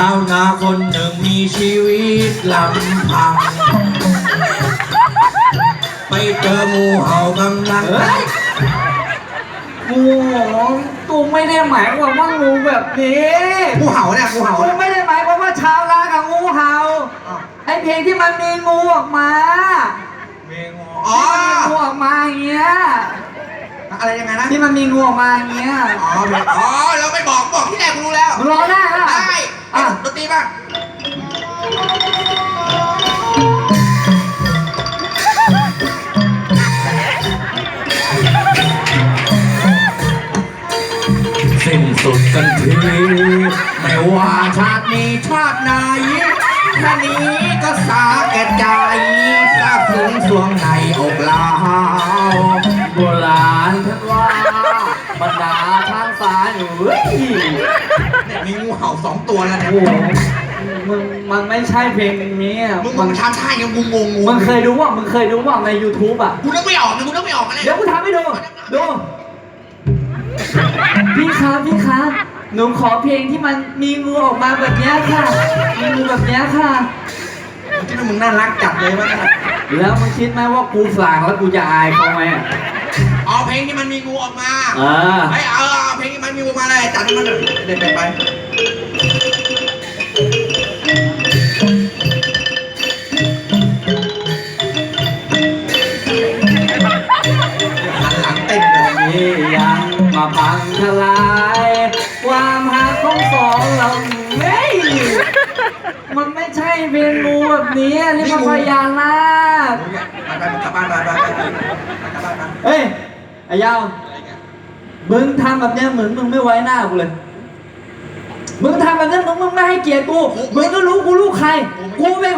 นาคนหนึ่งมีชีวิตลำพัง ไปเจองูเห่ากำลังเฮ้ยงูกูไม่ได้หมายความว่างูแบบนี้งูเห่าเนี่ยงูเห่ากูเนี่ยไม่ได้หมายความว่าชาวนากับงูเห่าอ้าวไอเพลงที่มันมีงูออกมาเมงูอ๋อที่มันมีงูออกมาอย่างเงี้ยอะไรยังไงนะที่มันมีงูออกมาอย่างเงี้ยอ๋อเมอ๋อเราไม่บอกบอกที่ไหนกูรู้แล้วมึงร้องได้ปะได้อะดน ตรีป่ะสิ้นสุดกันทีไม่ว่าชาตินี้ชาติไหนแค่นี้ก็สาแก่ใจทราบถึงสวงในอกลาวโบราณ เฮ้ยเนี่ยมีงูเห่าสองตัวแล้วเนี่ย โอ้โหมึงมันไม่ใช่เพลงนี้อะมึงมึงทำท่าอย่างงูงงงูมึงเคยดูว่ามึงเคยดูว่าใน YouTube อะ กูนึกไม่ออกนะกูนึกไม่ออกอะไรเดี๋ยวกูทำให้ดู ดู พี่คะพี่คะหนูขอเพลงที่มันมีงูออกมาแบบเนี้ยค่ะ มีงูแบบเนี้ยค่ะที่มึงน่ารักจัดเลยวะเนี่ยแล้วมึงคิดไหมว่ากูสั่งแล้วกูจะอายเขาไหมอะเอาเพลงที่มันมีงูออกมา เออ ไอ้ยเอาเอ จัดให้มันเลยเด็ดไปไปหันหลังเต้นเลยนี่ยังมาพังทลาย ความหักของสองเราเฮ้ยมันไม่ใช่เพลงงูแบบนี้นี่มันพญานาคไปไปกลับบ้านไปไปไปไปกลับบ้านไปเฮ้ยไอ้ยาว มึงทำแบบเนี้ยเหมือนมึงไม่ไว้หน้ากูเลย มึงทำแบบเนี้ยมึงมึงไม่ให้เกียรติกู มึงก็รู้กูลูกใคร กูเป็น